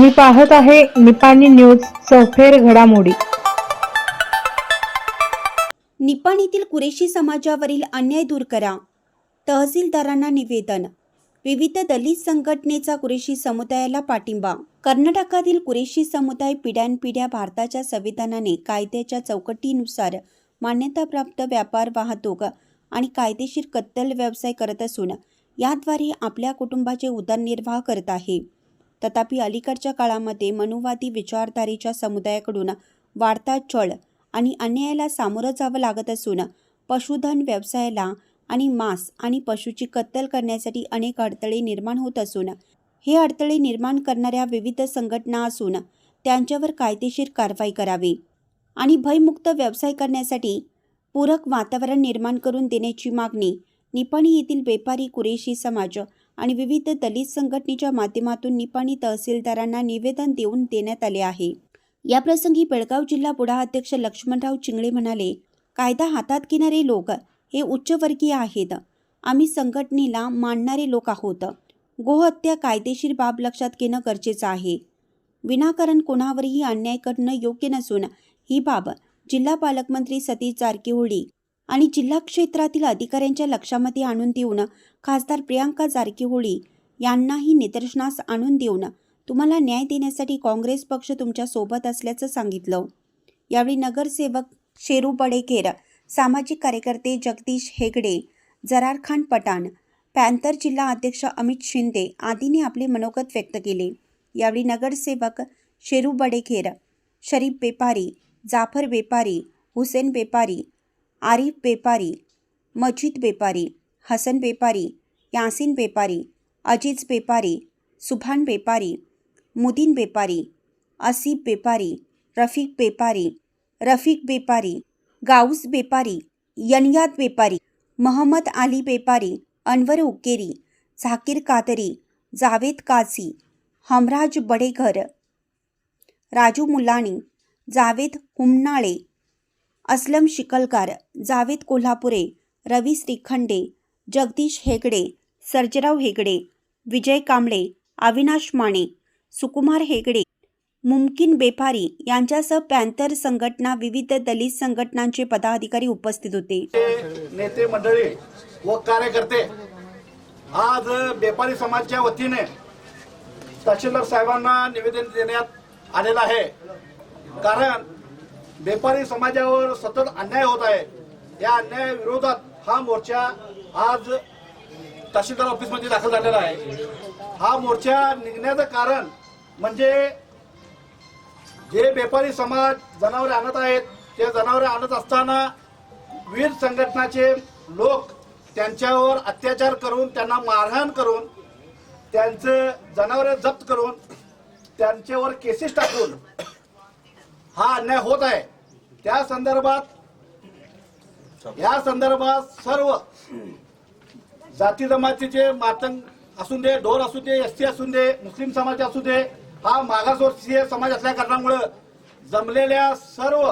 तुम्ही पाहत आहे निपाणी न्यूज चौफेर घडामोडी. निपाणीतील कुरेशी समाजावरील अन्याय दूर करा. तहसीलदारांना निवेदन. विविध दलित संघटनेचा कुरेशी समुदायाला पाठिंबा. कर्नाटकातील कुरेशी समुदाय पिढ्यानपिढ्या भारताच्या संविधानाने कायद्याच्या चौकटीनुसार मान्यताप्राप्त व्यापार वाहतूक आणि कायदेशीर कत्तल व्यवसाय करत असून याद्वारे आपल्या कुटुंबाचे उदरनिर्वाह करत आहे. तथापि अलीकडच्या काळामध्ये मनुवादी विचारधारेच्या समुदायाकडून वाढता छळ आणि अन्यायाला सामोरं जावं लागत असून पशुधन व्यवसायाला आणि मांस आणि पशुची कत्तल करण्यासाठी अनेक अडथळे निर्माण होत असून हे अडथळे निर्माण करणाऱ्या विविध संघटना असून त्यांच्यावर कायदेशीर कारवाई करावी आणि भयमुक्त व्यवसाय करण्यासाठी पूरक वातावरण निर्माण करून देण्याची मागणी निपाणी येथील व्यापारी कुरेशी समाज आणि विविध दलित संघटनेच्या माध्यमातून निपाणी तहसीलदारांना निवेदन देऊन देण्यात आले आहे. याप्रसंगी बेळगाव जिल्हा बुडा अध्यक्ष लक्ष्मणराव चिंगळे म्हणाले कायदा हातात घेणारे लोक हे उच्चवर्गीय आहेत. आम्ही संघटनेला मानणारे लोक आहोत. गोहत्या कायदेशीर बाब लक्षात घेणं गरजेचं आहे. विनाकारण कोणावरही अन्याय करणं योग्य नसून ही बाब जिल्हा पालकमंत्री सतीश जारकिहोळी आणि जिल्हा क्षेत्रातील अधिकाऱ्यांच्या लक्षामध्ये आणून देऊन खासदार प्रियांका जारकीहोळी यांनाही निदर्शनास आणून देऊन तुम्हाला न्याय देण्यासाठी काँग्रेस पक्ष तुमच्यासोबत असल्याचं सांगितलं. यावेळी नगरसेवक शेरू बडेखेर सामाजिक कार्यकर्ते जगदीश हेगडे जरार खान पठाण पॅन्थर जिल्हा अध्यक्ष अमित शिंदे आदींनी आपले मनोगत व्यक्त केले. यावेळी नगरसेवक शेरू बडेखेर शरीफ बेपारी जाफर बेपारी हुसेन बेपारी आरिफ बेपारी मजिद बेपारी हसन बेपारी यासिन बेपारी अजीज बेपारी सुभान बेपारी मुदीन बेपारी असीफ बेपारी रफीक बेपारी रफीक बेपारी गाऊस बेपारी यनयात बेपारी महम्मद अली बेपारी अनवर उकेरी झाकीर कादरी जावेद काझी हमराज बडेघर राजू मुलाणी जावेद हुमनाळे असलम शिकलकार जावेद कोल्हापुरे रवी श्रीखंडे जगदीश हेगडे सर्जराव हेगडे विजय कांबळे अविनाश माने सुकुमार हेगडे मुमकिन बेपारी यांच्यासह पॅन्थर संघटना विविध दलित संघटनांचे पदाधिकारी उपस्थित होते. नेते मंडळी व कार्यकर्ते आज बेपारी समाजच्या वतीने तहसीलदार साहेबांना निवेदन देण्यात आलेलं आहे. कारण व्यापारी समाजावर सतत अन्याय होत आहे. या अन्याया विरोधात हा मोर्चा आज तहसीलदार ऑफिसमध्ये दाखल झालेला आहे. हा मोर्चा निघण्याचं कारण म्हणजे जे व्यापारी समाज जनावरे आणत आहेत ते जनावरे आणत असताना विविध संघटनाचे लोक त्यांच्यावर अत्याचार करून त्यांना मारहाण करून त्यांचं जनावरे जप्त करून त्यांच्यावर केसेस टाकून हा अन्याय होत आहे. त्या संदर्भात या संदर्भात सर्व जाती जमातीचे मातंग असून दे ढोर असू दे एस टी असून दे मुस्लिम समाज असू दे हा मागासवर्गीय समाज असल्या कारणामुळं जमलेल्या सर्व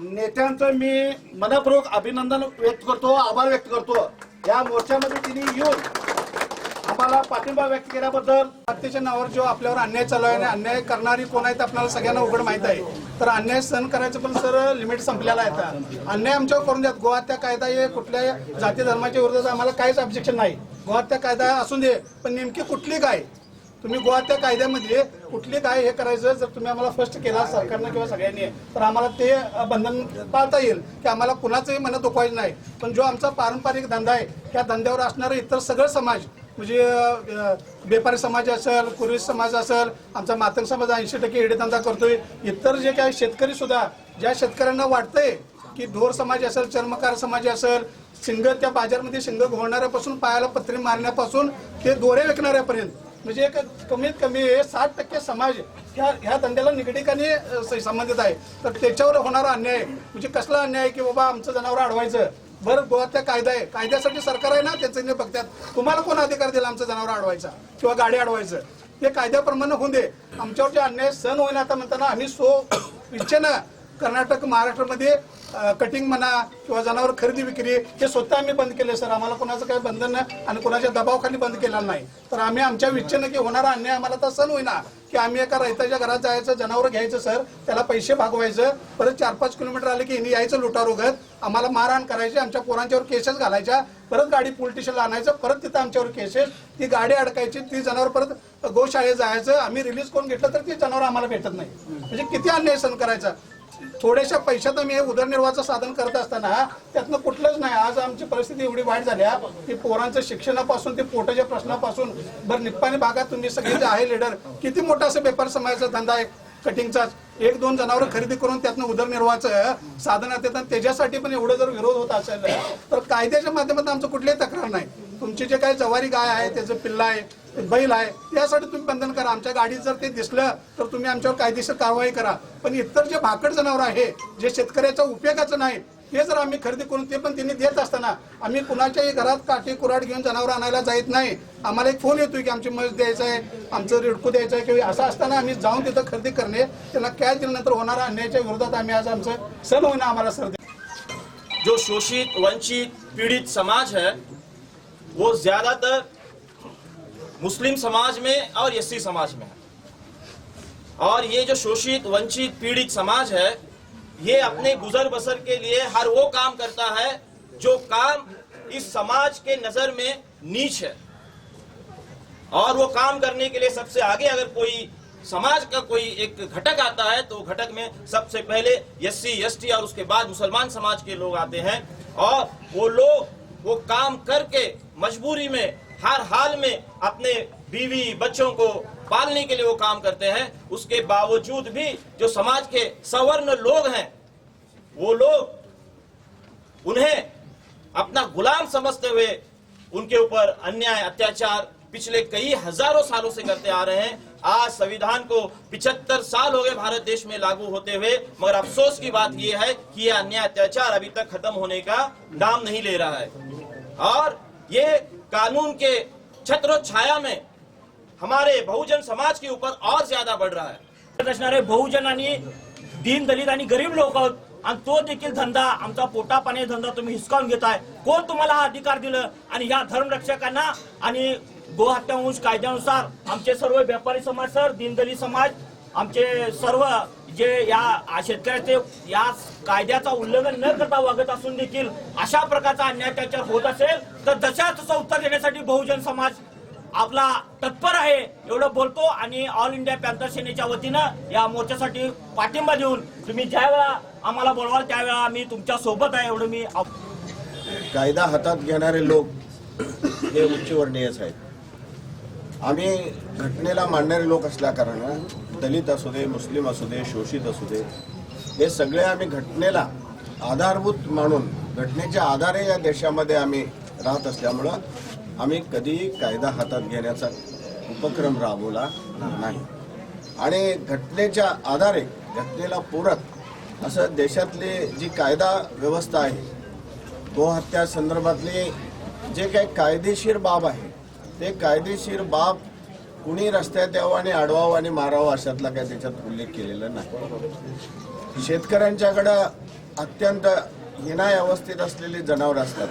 नेत्यांचं मी मनपूर्वक अभिनंदन व्यक्त करतो आभार व्यक्त करतो. या मोर्चामध्ये तिने येऊन आम्हाला पाठिंबा व्यक्त केल्याबद्दल हत्येच्या नावावर जो आपल्यावर अन्याय चालू आहे आणि अन्याय करणारी कोण आहे ते आपल्याला सगळ्यांना उघड माहीत आहे. तर अन्याय सहन करायचं पण सर लिमिट संपलेला आहे अन्याय आमच्यावर करून द्यात. गोहत्या कायदा हे कुठल्या जाती धर्माच्या विरोधात आम्हाला काहीच ऑब्जेक्शन नाही. गोहत्या कायदा असून दे पण नेमकी कुठली काय तुम्ही गोहत्या कायद्यामध्ये कुठली काय हे करायचं जर तुम्ही आम्हाला फर्स्ट केला सरकारनं किंवा सगळ्यांनी तर आम्हाला ते बंधन पाळता येईल. की आम्हाला कुणाचंही मन दुखवायचं नाही. पण जो आमचा पारंपरिक धंदा आहे त्या धंद्यावर असणारं इतर सगळं समाज म्हणजे व्यापारी समाज असेल कुरी समाज असेल आमचा मातंग समाज ऐंशी टक्के हिडे धंदा करतोय. इतर जे काही शेतकरी सुद्धा ज्या शेतकऱ्यांना वाटतंय की ढोर समाज असेल चर्मकार समाज असेल शिंग त्या बाजारमध्ये शिंग घोळणाऱ्यापासून पायाला पत्री मारण्यापासून ते दोरे विकणाऱ्यापर्यंत. म्हणजे एक कमीत कमी साठ टक्के समाज ह्या ह्या धंद्याला निगडीकाने स- संबंधित आहे. तर त्याच्यावर होणारा अन्याय म्हणजे कसला अन्याय आहे की बाबा आमचं जनावर अडवायचं? बरं गोवातल्या कायदा आहे. कायद्यासाठी सरकार आहे ना त्यांचं नाही बघतात. तुम्हाला कोण अधिकार दिला आमचं जनावर अडवायचा? किंवा गाडी अडवायचं? ते कायद्याप्रमाणे होऊन दे. आमच्यावर जे अन्याय सहन होईना आता म्हणताना आम्ही सो इच्छेनं कर्नाटक महाराष्ट्रामध्ये कटिंग म्हणा किंवा जनावर खरेदी विक्री हे स्वतः आम्ही बंद केले सर. आम्हाला कोणाचं काही बंधन नाही आणि कोणाच्या दबावाखाली बंद केला नाही. तर आम्ही आमच्या इच्छेनं की होणारा अन्याय आम्हाला तर सण होईना की आम्ही एका रायताच्या घरात जायचं जनावर घ्यायचं सर. त्याला पैसे भागवायचं. परत चार पाच किलोमीटर आले की हिने यायचं लुटारोगत आम्हाला मारहाण करायची आमच्या पोरांच्यावर केसेस घालायच्या. परत गाडी पोलीस स्टेशनला आणायचं. परत तिथं आमच्यावर केसेस. ती गाडी अडकायची ती जनावर परत गोशाळेत जायचं. आम्ही रिलीज करून घेतलं तर ती जनावर आम्हाला भेटत नाही. म्हणजे किती अन्याय सहन करायचा? थोड्याशा पैशात आम्ही हे उदरनिर्वाहाचं साधन करत असताना त्यातनं कुठलंच नाही. आज आमची परिस्थिती एवढी वाईट झाली आहे की पोरांचं शिक्षणापासून ते पोटाच्या प्रश्नापासून बरं निप्पाणी भागात तुम्ही सगळे जे आहे लीडर किती मोठा असं व्यापार समाजाचा धंदा आहे कटिंगचाच एक दोन जनावर खरेदी करून त्यातनं उदरनिर्वाहाचं साधन येतात. आणि त्याच्यासाठी पण एवढं जर विरोध होत असेल तर कायद्याच्या माध्यमातून आमचं कुठलीही तक्रार नाही. तुमची जे काही जवारी गाय आहे त्याचं पिल्ला आहे बैल आहे यासाठी तुम्ही बंधन करा. आमच्या गाडीत जर ते दिसलं तर तुम्ही आमच्यावर कायदेशीर कारवाई करा. पण इतर जे भाकड जनावर आहे जे शेतकऱ्याच्या उपयोगाचं नाही ते जर आम्ही खरेदी करून ते पण त्यांनी देत असताना आम्ही कुणाच्याही घरात काठी कुराड घेऊन जनावर आणायला जात नाही. आम्हाला एक फोन येतोय की आमची मस द्यायचं आहे आमचं रिडकू द्यायचं आहे किंवा असं असताना आम्ही जाऊन तिथं खरेदी करणे त्यांना कॅश दिल्यानंतर होणाऱ्या अन्यायाच्या विरोधात आम्ही आज आमचं सण होईना आम्हाला सर जो शोषित वंचित पीड़ित समाज है वो ज्यादातर मुस्लिम समाज में और एससी समाज में है। और ये जो शोषित, वंचित, पीड़ित समाज है, ये अपने गुजर बसर के लिए हर वो काम करता है जो काम इस समाज के नज़र में नीच है। और वो काम करने के लिए सबसे आगे अगर कोई समाज का कोई एक घटक आता है तो घटक में सबसे पहले एस सी और उसके बाद मुसलमान समाज के लोग आते हैं। और वो लोग, वो काम करके मजबूरी में हर हाल में अपने बीवी बच्चों को पालने के लिए वो काम करते हैं। उसके बावजूद भी जो समाज के सवर्ण लोग हैं, वो लोग उन्हें अपना गुलाम समझते हुए उनके ऊपर अन्याय, अत्याचार पिछले कई हज़ारों सालों से करते आ रहे हैं। आज संविधान को पिछहत्तर साल हो गए भारत देश में लागू होते हुए, मगर अफसोस की बात यह है कि यह अन्याय, अत्याचार अभी तक खत्म होने का नाम नहीं ले रहा है। और ये कानून के छत्र छाया में हमारे बहुजन समाज के ऊपर और ज्यादा बढ़ रहा है। असणारे बहुजन आणि दीन दलित आणि गरीब लोक आहोत आणि तो देखील धंदा आमचा पोटा पाणी धंदा तुम्ही हिसकावून घेताय. कोण तुम्हाला हा अधिकार दिलं? आणि या धर्मरक्षकांना आणि गोहत्यावंश कायद्यानुसार आमचे सर्व व्यापारी समाज सर दीनदलित समाज आमचे सर्व जे या शेतकऱ्याचे या कायद्याचा उल्लंघन न करता वागत असून देखील अशा प्रकारचा अन्याय त्याच्यावर होत असेल तर जशा तसं उत्तर देण्यासाठी बहुजन समाज आपला तत्पर आहे एवढं बोलतो. आणि ऑल इंडिया पॅन्थर सेनेच्या वतीनं या मोर्चासाठी पाठिंबा देऊन तुम्ही ज्या वेळा आम्हाला बोलवाल त्यावेळा आम्ही तुमच्यासोबत आहे एवढं मी आप- कायदा हातात घेणारे लोक हे उच्चवर्णीयच आहेत. आम्ही घटनेला मांडणारे लोक असल्या कारणानं दलित असू दे मुस्लिम असू दे शोषित असू दे हे सगळे आम्ही घटनेला आधारभूत मानून घटनेच्या आधारे या देशामध्ये आम्ही राहत असल्यामुळं आम्ही कधीही कायदा हातात घेण्याचा उपक्रम राबवला नाही. आणि घटनेच्या आधारे घटनेला पूरक असं देशातली जी कायदा व्यवस्था आहे गोहत्या संदर्भातली जे काही कायदेशीर बाब आहे ते कायदेशीर बाब कुणी रस्त्यात यावं आणि अडवावं आणि मारावं अशातला काही त्याच्यात उल्लेख केलेला नाही. शेतकऱ्यांच्याकडं अत्यंत हिनाय अवस्थेत असलेली जनावरं असतात.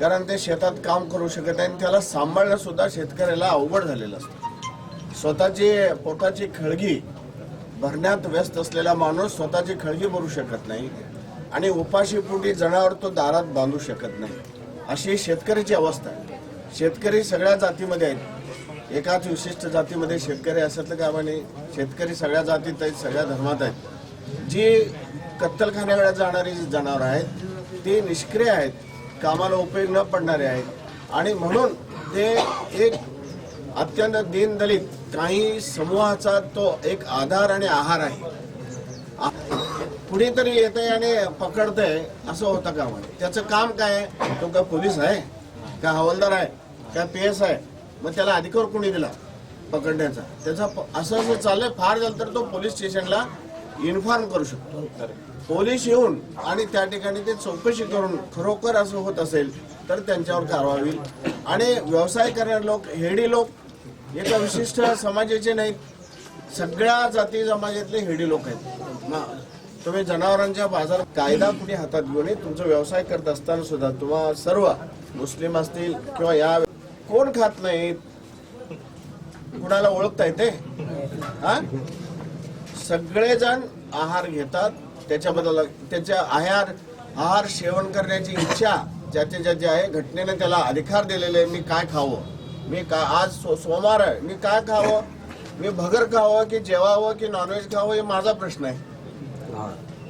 कारण ते शेतात काम करू शकत नाही आणि त्याला सांभाळणं सुद्धा शेतकऱ्याला अवघड झालेलं असतं. स्वतःची पोटाची खळगी भरण्यात व्यस्त असलेला माणूस स्वतःची खळगी भरू शकत नाही आणि उपाशीपोटी जनावर तो दारात बांधू शकत नाही. अशी शेतकऱ्याची अवस्था आहे. शेतकरी सगळ्या जातीमध्ये आहेत. एकाच विशिष्ट जातीमध्ये शेतकरी असतलं असल्याचं नाही शेतकरी सगळ्या जातीत आहेत सगळ्या धर्मात आहेत. जी कत्तलखान्याकडे जाणारी जी जनावरं आहेत ती निष्क्रिय आहेत कामाला उपयोग न पडणारे आहेत. आणि म्हणून ते एक अत्यंत दीनदलित काही समूहाचा तो एक आधार आणि आहार आहे. कुणीतरी कुणीतरी आहे आणि पकडतंय असं होतं का म्हणे त्याचं काम काय आहे? तो का पोलीस आहे? का हवालदार आहे? का पी एस आहे? मग त्याला अधिकार कोणी दिला? पकडण्याचा. त्याचा असं असं चाललंय फार झालं तर तो पोलीस स्टेशनला इन्फॉर्म करू शकतो. पोलीस येऊन आणि त्या ठिकाणी ते चौकशी करून खरोखर असं होत असेल तर त्यांच्यावर कारवाई होईल. आणि व्यवसाय करणारे लोक हेडी लोक एका विशिष्ट समाजाचे नाहीत. सगळ्या जाती समाजातले हेडी लोक आहेत. ना तुम्ही जनावरांच्या बाजार कायदा कुणी हातात घेऊन नये. तुमचा व्यवसाय करत असताना सुद्धा तुम्हाला सर्व मुस्लिम असतील किंवा या कोण खात नाहीत कुणाला ओळखता येते? हा? सगळेजण आहार घेतात. त्याच्याबद्दल त्याच्या आहार आहार सेवन करण्याची इच्छा ज्याचे ज्याचे आहे घटनेने त्याला अधिकार दिलेले आहे, मी काय खावं? मी का आज सो सोमवार आहे. मी काय खावं? मी भगर खावं की जेवावं की नॉनव्हेज खावं? हे माझा प्रश्न आहे.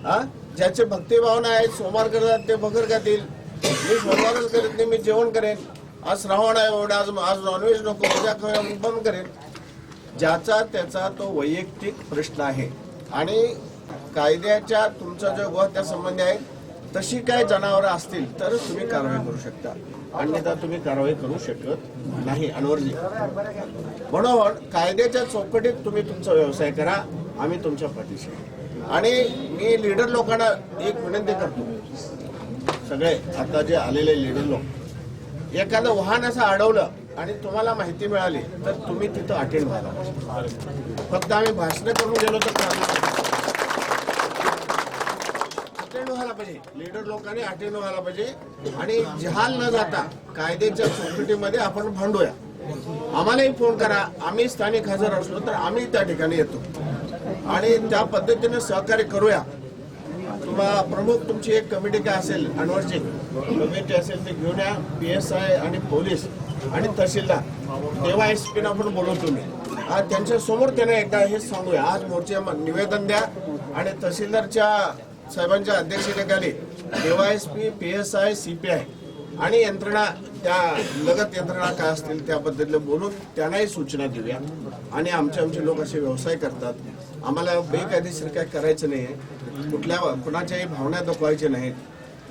हा? ज्याचे भक्तिभावना आहेत सोमवार करतात ते भगर खातील. मी सोमवारच करत नाही मी जेवण करेन. आज श्रावण आहे एवढा आज आज नॉनव्हेज नको उद्या बंद करेन. ज्याचा त्याचा तो वैयक्तिक प्रश्न आहे. आणि कायद्याच्या तुमचा जो गोहत्या संबंधी आहे तशी काय जनावरं असतील तर तुम्ही कारवाई करू शकता. अन्यथा तुम्ही कारवाई करू शकत नाही अनवरजी. म्हणून कायद्याच्या चौकटीत तुम्ही तुमचा व्यवसाय करा आम्ही तुमच्या पाठीशी. आणि मी लीडर लोकांना एक विनंती करतो. सगळे आता जे आलेले लीडर लोक एखादं वाहन असं अडवलं आणि तुम्हाला माहिती मिळाली तर तुम्ही तिथं अटेंड व्हायला फक्त आम्ही भाषण करून गेलो तर अटेंड व्हायला पाहिजे. लीडर लोकांनी अटेंड व्हायला पाहिजे. आणि जहाल न जाता कायद्याच्या चौकटीमध्ये आपण भांडूया. आम्हालाही फोन करा. आम्ही स्थानिक हजर असलो तर आम्ही त्या ठिकाणी येतो. आणि त्या पद्धतीने सहकार्य करूया. किंवा प्रमुख तुमची एक कमिटी काय असेल अनवरची कमिटी असेल ते घेऊन या पी एस आय आणि पोलीस आणि तहसीलदार. तेव्हा एस पीना आपण बोलवतो मी. आज त्यांच्यासमोर त्यांना एकदा हेच सांगूया. आज मोर्चे निवेदन द्या आणि तहसीलदारच्या साहेबांच्या अध्यक्षतेखाली S P P S I C P I आणि यंत्रणा त्या लगत यंत्रणा काय असतील त्या पद्धतीने बोलून त्यांनाही सूचना देऊया. आणि आमचे आमचे लोक असे व्यवसाय करतात. आम्हाला बेकायदेशीर काय करायचं नाही आहे कुठल्या कुणाच्याही भावना दुखवायच्या नाहीत.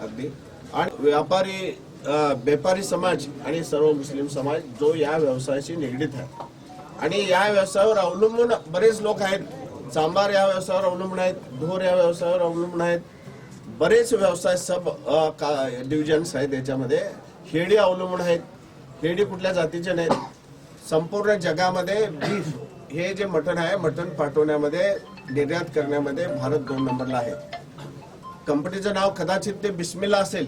अगदी. आणि व्यापारी व्यापारी समाज आणि सर्व मुस्लिम समाज जो या व्यवसायाशी निगडीत आहे. आणि या व्यवसायावर अवलंबून बरेच लोक आहेत. चांबार या व्यवसायावर अवलंबून आहेत. धोर या व्यवसायावर अवलंबून आहेत. बरेच व्यवसाय सब का डिव्हिजन्स आहेत याच्यामध्ये. हेडी अवलंबून आहेत. खेडी कुठल्या जातीचे नाहीत. संपूर्ण जगामध्ये बीफ हे जे मटण आहे मटण पाठवण्यामध्ये निर्यात करण्यामध्ये भारत दोन नंबरला आहे. कंपनीचं नाव कदाचित ते बिस्मिला असेल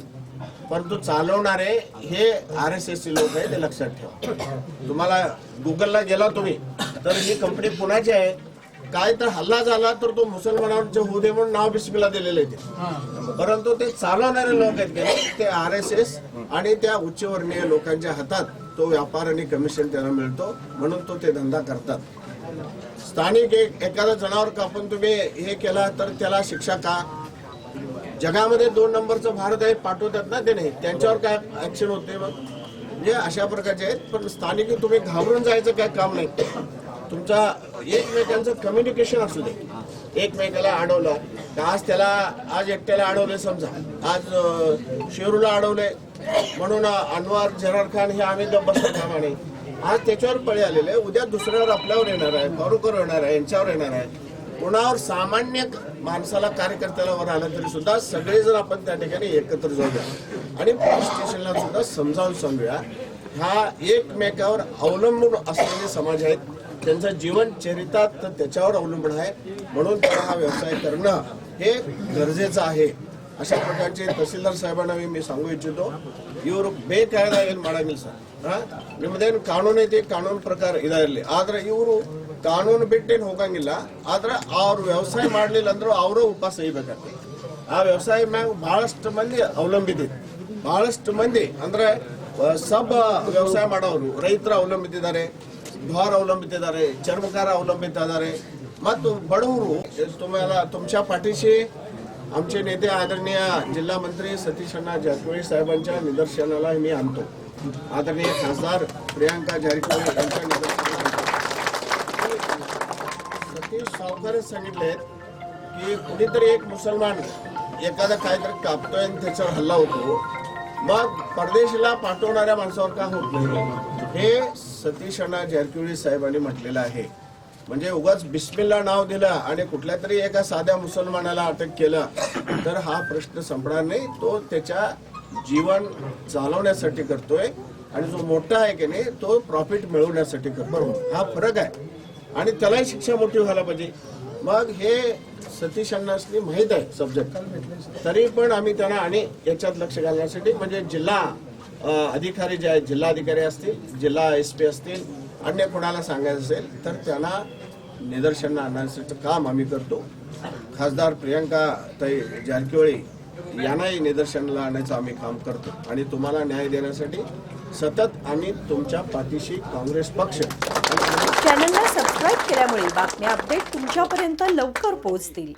परंतु चालवणारे हे आर एस एस लोक आहे ते लक्षात ठेवा. तुम्हाला गुगलला गेला तुम्ही तर ही कंपनी पुण्याची आहे. काय तर हल्ला झाला तर तो मुसलमानांचे होऊ दे म्हणून नाव बिस्मिला दिलेले ते परंतु ते चालवणारे लोक आहेत की ते आर एस एस आणि त्या उच्चवर्णीय लोकांच्या हातात तो व्यापार आणि कमिशन त्यांना मिळतो म्हणून तो ते धंदा करतात. स्थानिक एक एखादा जनावर कापून तुम्ही हे केला तर त्याला शिक्षा का? जगामध्ये दोन नंबरचं भारत आहे पाठवतात ना ते नाही. त्यांच्यावर काय ऍक्शन होते मग म्हणजे अशा प्रकारचे आहेत पण स्थानिक तुम्ही घाबरून जायचं काय काम नाही. तुमचा एकमेकांचं कम्युनिकेशन असू दे. एकमेकाला अडवलं तर आज त्याला आज एकट्याला अडवले समजा. आज शेरूला अडवले म्हणून अनवार झरार खान हे आम्ही गप्प आणि आज त्याच्यावर पळी आलेले उद्या दुसऱ्यावर आपल्यावर येणार आहे फारुकर येणार आहे यांच्यावर येणार आहे. कोणावर सामान्य माणसाला कार्यकर्त्याला वर आलं तरी सुद्धा सगळे जर आपण त्या ठिकाणी एकत्र जाऊया आणि पोलीस स्टेशनला सुद्धा समजावून सांगूया हा एकमेकावर अवलंबून असलेले समाज आहेत त्यांचं जीवन चरितात तर त्याच्यावर अवलंबून आहे म्हणून त्याला हा व्यवसाय करणं हे गरजेचं आहे अशा प्रकारचे तहसीलदार साहेबांना मी मी सांगू इच्छितो ಇವರು ಬೇಕಾದ ಏನು ಮಾಡಂಗಿಲ್ಲ ಸರ್ ನಿಮ್ಮದೇನು ಕಾನೂನು ಐತಿ ಕಾನೂನು ಪ್ರಕಾರ ಇದಾಗಿರ್ಲಿ ಆದ್ರೆ ಇವರು ಕಾನೂನು ಬಿಟ್ಟೇನು ಹೋಗಂಗಿಲ್ಲ ಆದ್ರೆ ಅವ್ರು ವ್ಯವಸಾಯ ಮಾಡ್ಲಿಲ್ಲ ಅಂದ್ರೂ ಅವರು ಉಪವಾಸ ಇರ್ಬೇಕಾಗ್ತದೆ ಆ ವ್ಯವಸಾಯ ಮ್ಯಾಗ ಬಹಳಷ್ಟು ಮಂದಿ ಅವಲಂಬಿತೈತಿ ಬಹಳಷ್ಟು ಮಂದಿ ಅಂದ್ರೆ ಆ, ಸಬ್ ವ್ಯವಸಾಯ ಮಾಡೋರು ರೈತರು ಅವಲಂಬಿತಿದ್ದಾರೆ ದ್ವಾರ ಅವಲಂಬಿತಿದ್ದಾರೆ ಚರ್ಮಕಾರ ಅವಲಂಬಿತ ಇದ್ದಾರೆ ಮತ್ತು ಬಡವರು तुम्हाला तुमच्या पाठीशी आमचे नेते आदरणीय जिल्हा मंत्री सतीश अण्णा जारकिहोळी साहेबांच्या निदर्शनाला मी आणतो आदरणीय खासदार प्रियांका जारकिहोळी यांच्या निदर्शनाला ते सावकारच सांगितले की कुणीतरी एक मुसलमान एखादा काहीतरी कापतोय आणि त्याच्यावर हल्ला होतो. मग परदेशीला पाठवणाऱ्या माणसावर का होत नाही? हे सतीश अण्णा जारकिवळी साहेबांनी म्हटलेलं आहे. म्हणजे उगाच बिस्मिल्ला नाव दिलं आणि कुठल्या तरी एका साध्या मुसलमानाला अटक केलं तर हा प्रश्न संपणार नाही. तो त्याच्या जीवन चालवण्यासाठी करतोय आणि जो मोठा आहे की नाही तो प्रॉफिट मिळवण्यासाठी करतो हा फरक आहे. आणि त्यालाही शिक्षा मोठी व्हायला पाहिजे. मग हे सतीश अण्णासनी माहीत आहे सब्जेक्ट तरी पण आम्ही त्यांना आणि याच्यात लक्ष घालण्यासाठी म्हणजे जिल्हा अधिकारी जे आहेत जिल्हा अधिकारी असतील जिल्हा एस पी असतील अन्य कोणाला सांगायचं असेल तर त्यांना निदर्शनं आणण्याचं काम आम्ही करतो. खासदार प्रियंका ताई जारकिहोळी यांनाही निदर्शनाला आणण्याचं आम्ही काम करतो. आणि तुम्हाला न्याय देण्यासाठी सतत आम्ही तुमच्या पाठीशी काँग्रेस पक्ष. चॅनलला सबस्क्राईब केल्यामुळे बातम्या अपडेट तुमच्यापर्यंत लवकर पोहोचतील.